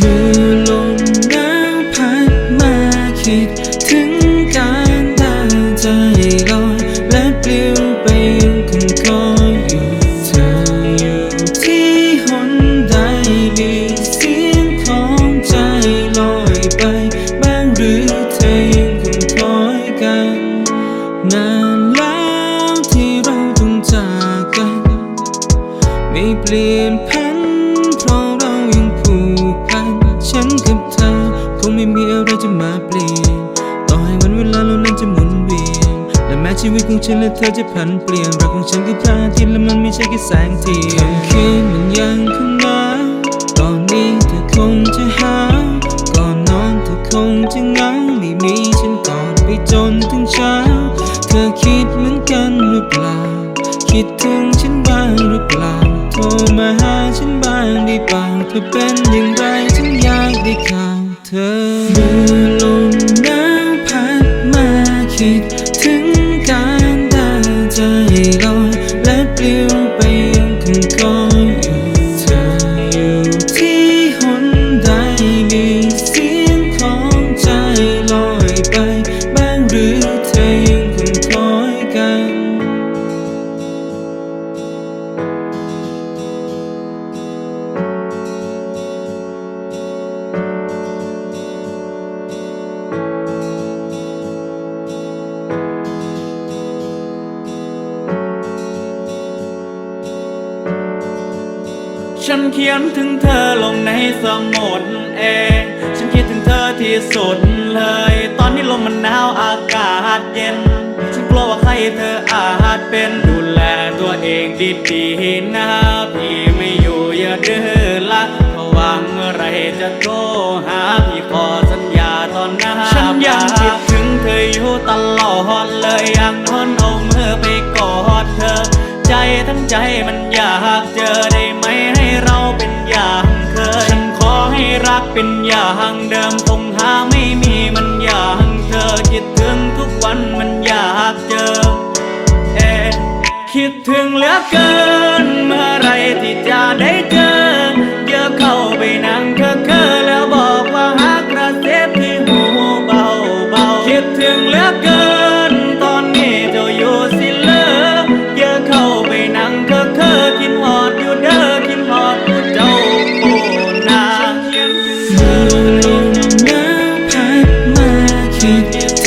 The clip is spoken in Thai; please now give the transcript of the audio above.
มือลมหนาวพัดมาคิด เปลี่ยนพันเพราะเรายังผูกพัน ฉันกับเธอคงไม่มีอะไรจะมาเปลี่ยน ต่อให้วันเวลาเรานั้นจะหมุนเวียน และแม้ชีวิตของฉันและเธอจะผันเปลี่ยนรักของฉันคือพระอาทิตย์และมันไม่ใช่แค่แสงเทียนคำคืนมันยังคงหนาวตอนนี้เธอคงจะหา ก่อนนอนเธอคงจะเหงาไม่มีฉันก่อนไปจนถึงเช้า เธอคิดเหมือนกันหรือเปล่า คิดถึงฉันบ้างหรือเปล่า โทรมาหาฉันบ้างได้เปล่าเธอเป็นอย่างไรฉันอยากได้ข่าวเธอมือ ฉันเขียนถึงเธอลงในสมุดเองฉันคิดถึงเธอที่สุดเลย ตอนนี้ลมมันหนาวอากาศเย็น ฉันกลัวว่าใครเธออาจเป็นดูแลตัวเองดีๆนะพี่ไม่อยู่อย่าดื้อละถ้าว่างเมื่อไรจะโทรหาพี่ขอสัญญาตอนหน้าฉันยังคิดถึงเธออยู่ตลอดเลยอยากทนเอามือไปกอดเธอ ใจทั้งใจมันอยากเจอักเป็นอย่างเดิมคงหาไม่มีมันอย่างเธอคิดถึงทุกวันมันอยากเจอ เอคิดถึงเหลือเกิน เมื่อไรที่จะได้เจอเยอะเข้าไปนั่งเธอเคอแล้วบอกว่าหากกระเซ็บที่หูเบาเบาคิดถึงเหลือเกิน do, do.